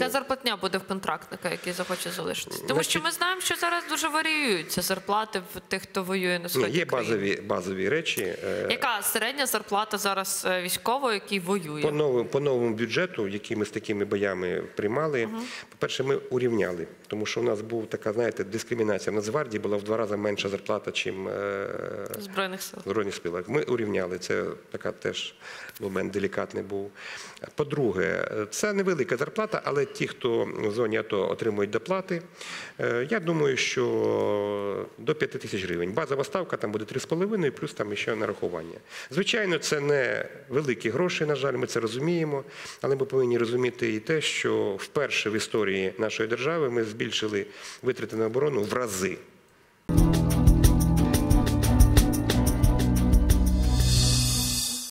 Яка зарплатня буде в контрактника, який захоче залишитися? Тому що ми знаємо, що зараз дуже варіюються зарплати в тих, хто воює на сході. є базові, базові речі. Е, Яка середня зарплата зараз е, військового, який воює? По новому, по новому бюджету, який ми з такими боями приймали, по-перше, ми урівняли, тому що у нас була така, знаєте, дискримінація. В Нацгвардії була в два рази менша зарплата, ніж Збройних сил. Збройних силах. Ми урівняли. Це така теж момент делікатний був. По-друге, це невелика зарплата, але ті, хто в зоні АТО отримують доплати, е, я думаю, що до 5 тисяч гривень. Базова ставка там буде 3,5, плюс там ще нарахування. Звичайно, це не великі гроші, на жаль, ми це розуміємо, але ми повинні розуміти і те, що вперше в історії нашої держави ми збільшили витрати на оборону в рази.